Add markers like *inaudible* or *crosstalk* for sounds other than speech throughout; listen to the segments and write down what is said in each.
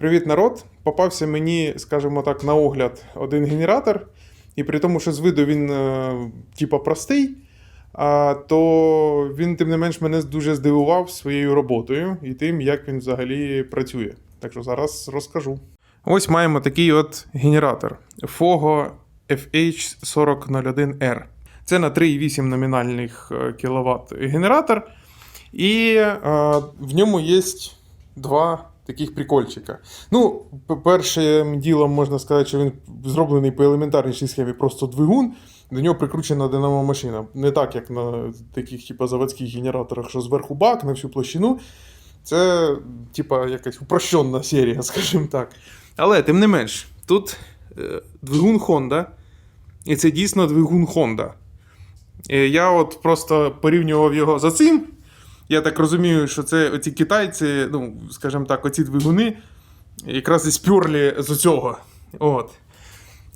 Привіт, народ! Попався мені, скажімо так, на огляд один генератор, і при тому, що з виду він е, типа простий, то він, тим не менш, мене дуже здивував своєю роботою і тим, як він взагалі працює. Так що зараз розкажу. Ось маємо такий от генератор Fogo FH4001R. Це на 3,8 номінальних кВт генератор. І е, в ньому є два таких прикольчика. Ну, першим ділом можна сказати, що він зроблений по елементарнішій схемі, просто двигун. До нього прикручена динамо машина. Не так, як на таких, типу, заводських генераторах, що зверху бак на всю площину. Це, типа, якась упрощена серія, *laughs* скажімо так. Але, тим не менш, тут е, двигун Honda. І це дійсно двигун Honda. Е, Я от просто порівнював його за цим. Я так розумію, що це оці китайці, ну, скажімо так, оці двигуни якраз і спюрлі з цього. От.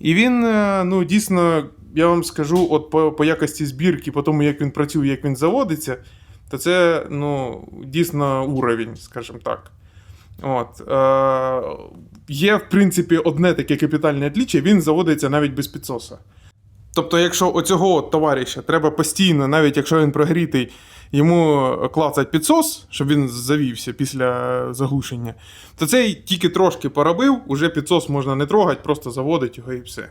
І він, е, ну, дійсно, я вам скажу, от по, по якості збірки, по тому, як він працює, як він заводиться, то це ну, дійсно уровень, скажімо так. От. Е, є, в принципі, одне таке капітальне отліччя, він заводиться навіть без підсоса. Тобто, якщо оцього товариша треба постійно, навіть якщо він прогрітий, йому клацать підсос, щоб він завівся після заглушення, то цей тільки трошки поробив, уже підсос можна не трогати, просто заводить його і все.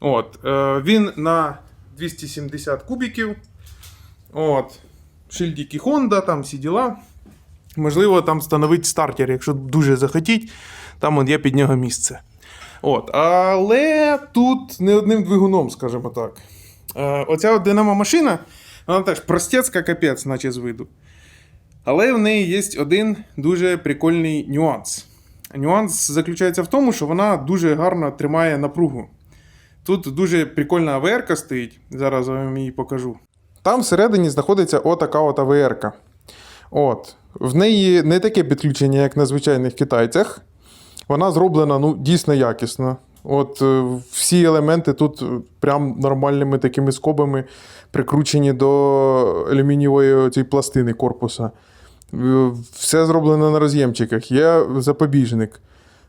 От, е, він на 270 кубіків. От, шильдики Honda, там всі діла. Можливо, там встановити стартер, якщо дуже захотіть, там от є під нього місце. От, але тут не одним двигуном, скажімо так. Е, оця динамо машина, вона теж простецька капець, наче з виду. Але в неї є один дуже прикольний нюанс. Нюанс заключається в тому, що вона дуже гарно тримає напругу. Тут дуже прикольна АВР стоїть, зараз я вам її покажу. Там всередині знаходиться отака от АВР. От. В неї не таке підключення, як на звичайних китайцях. Вона зроблена ну, дійсно якісно. От е, всі елементи тут е, прям нормальними такими скобами прикручені до алюмінієвої цієї пластини корпуса. Е, Все зроблено на роз'ємчиках. Є запобіжник.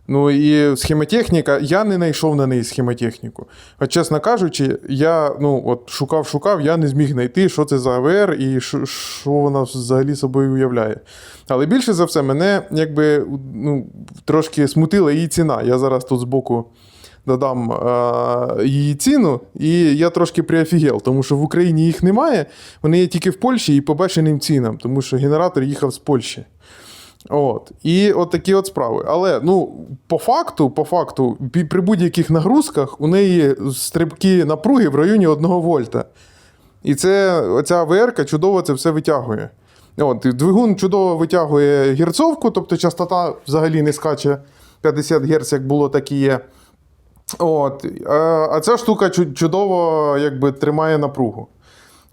Ну і схемотехніка, я не знайшов на неї схемотехніку. От, чесно кажучи, я ну, от шукав, шукав, я не зміг знайти, що це за АВР і що, вона взагалі собою уявляє. Але більше за все, мене якби ну, трошки смутила її ціна. Я зараз тут збоку додам е, її ціну, і я трошки приофігел, тому що в Україні їх немає. Вони є тільки в Польщі і по бешеним цінам, тому що генератор їхав з Польщі. От. І от такі от справи. Але ну, по факту, по факту, при будь-яких нагрузках у неї стрибки напруги в районі 1 вольта. І це оця АВР чудово це все витягує. От, двигун чудово витягує герцовку, тобто частота взагалі не скаче 50 Гц, як було, так і є. От, а, ця штука чу- чудово якби, тримає напругу.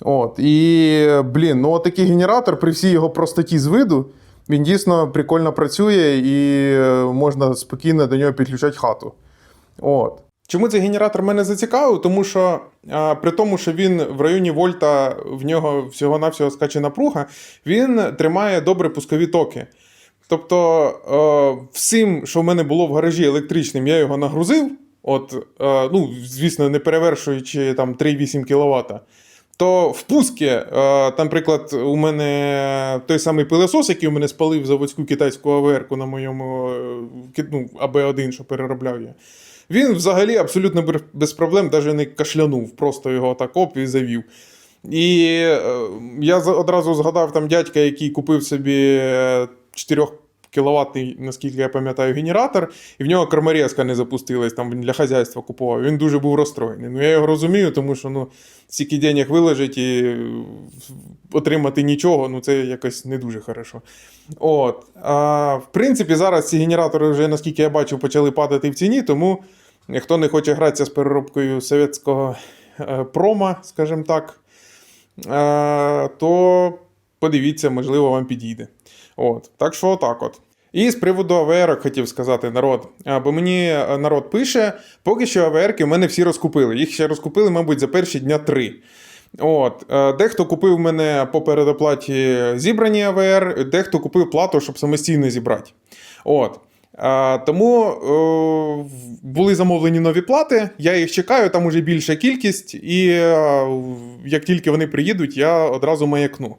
От, і, блін, ну такий генератор при всій його простоті з виду, він дійсно прикольно працює і е, можна спокійно до нього підключати хату. От. Чому цей генератор мене зацікавив? Тому що а, при тому, що він в районі вольта в нього всього-навсього скаче напруга, він тримає добре пускові токи. Тобто, е, всім, що в мене було в гаражі електричним, я його нагрузив. От, е, ну, звісно, не перевершуючи там 3,8 кВт. То впуски, е, там, наприклад, у мене той самий пилосос, який у мене спалив заводську китайську АВР на моєму е, ну, АБ1, що переробляв я. Він взагалі абсолютно без проблем навіть не кашлянув, просто його так оп і завів. І е, я одразу згадав там дядька, який купив собі 4 кіловатний, наскільки я пам'ятаю, генератор, і в нього корморезка не запустилась, там він для хазяйства купував. Він дуже був розстроєний. Ну я його розумію, тому що ну, стільки денег виложить і отримати нічого, ну це якось не дуже хорошо. От. А, в принципі, зараз ці генератори вже, наскільки я бачу, почали падати в ціні, тому хто не хоче гратися з переробкою совєтського е, прома, скажімо так, е, то подивіться, можливо, вам підійде. От. Так що отак от. І з приводу АВР хотів сказати народ. Бо мені е, народ пише, поки що АВРки в мене всі розкупили. Їх ще розкупили, мабуть, за перші дня три. От, е, дехто купив мене по передоплаті зібрані АВР, дехто купив плату, щоб самостійно зібрати. От. Тому е, були замовлені нові плати. Я їх чекаю, там уже більша кількість, і як тільки вони приїдуть, я одразу маякну.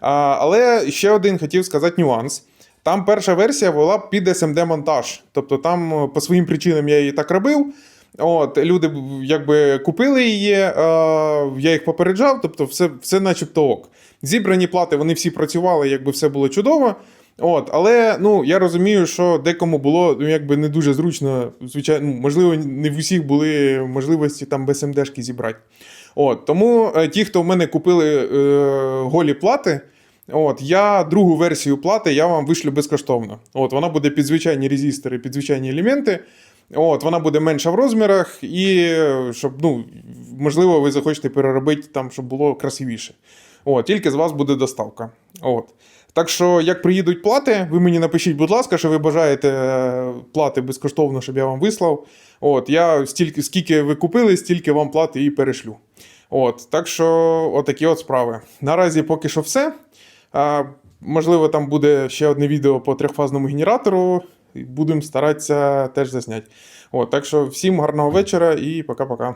Але ще один хотів сказати нюанс. Там перша версія була під SMD-монтаж. Тобто там е, по своїм причинам я її так робив. От, люди якби купили її, е, я їх попереджав, тобто все, все начебто ок. Зібрані плати, вони всі працювали, якби все було чудово. От, але ну, я розумію, що декому було ну, якби не дуже зручно, звичайно, ну, можливо, не в усіх були можливості там без МДшки зібрати. От, тому е, ті, хто в мене купили е, голі плати, от, я другу версію плати я вам вишлю безкоштовно. От, вона буде під звичайні резистори, під звичайні елементи. От, вона буде менша в розмірах, і щоб, ну, можливо, ви захочете переробити там, щоб було красивіше. От, тільки з вас буде доставка. От. Так що, як приїдуть плати, ви мені напишіть, будь ласка, що ви бажаєте е, плати безкоштовно, щоб я вам вислав. От, я стільки, скільки ви купили, стільки вам плати і перешлю. От, так що, отакі от справи. Наразі поки що все. Можливо, там буде ще одне відео по трьохфазному генератору. Будемо старатися теж засняти. От, так що всім гарного вечора і пока-пока.